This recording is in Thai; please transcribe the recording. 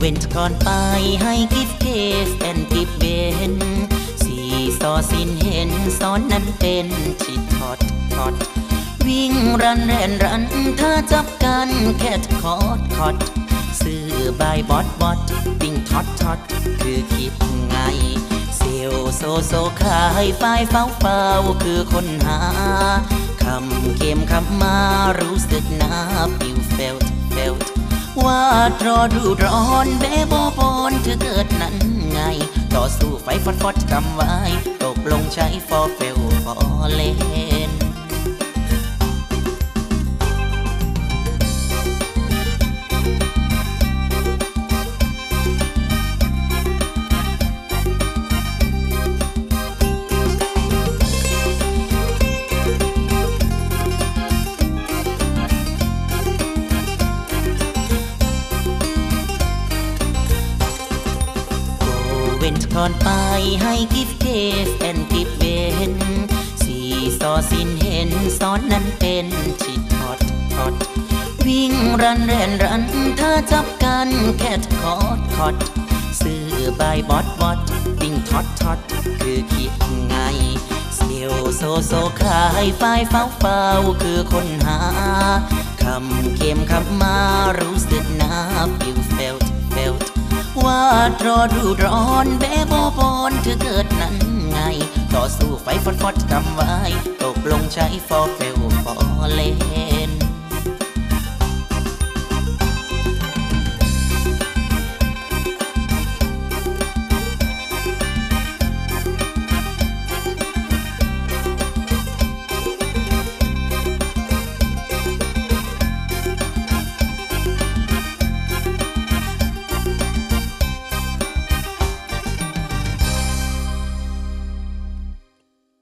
ก่อนไปให้กิฟเกสแอนกิฟเวนสีซอสินเห็นซอนนั้นเป็นชิดทอดทอดวิ่งรันแรนรันถ้าจับกันแค่คอดคอดซื้อบายบอดบอดวิ่งทอดทอดคือคิดไง เซลโซโซขายไฟเฝ้าเฝ้าคือคนหาคำเกมคำมารู้สึกนาปิวเฟลเฟล ว่ารอดูร้อนเบบอบอนเธอเกิดนั้นไง ต่อสู้ไฟฟอดฟอดจำไว้ ตกลงใช้ฟอเฟลฟอเล ว้นก่อนไปให้กิฟเกสแอนกิฟเวนสีซอสินเห็นซ้อนนั้นเป็นชิดทอดทอดวิ่งรันแรนรันถ้าจับกันแค่คอดคอดซื้อบายบอดบอดวิ่งทอดทอดคือคิดไงเซลโซโซขายไฟเฝ้าเฝ้าคือคนหาคำเกมคำมารู้สึก ว่ารอดูร้อนเบบอบอนเธอเกิดนั้นไง ต่อสู้ไฟฟอดฟอดกำไว้ ตกลงใช้ฟอเฟลฟอ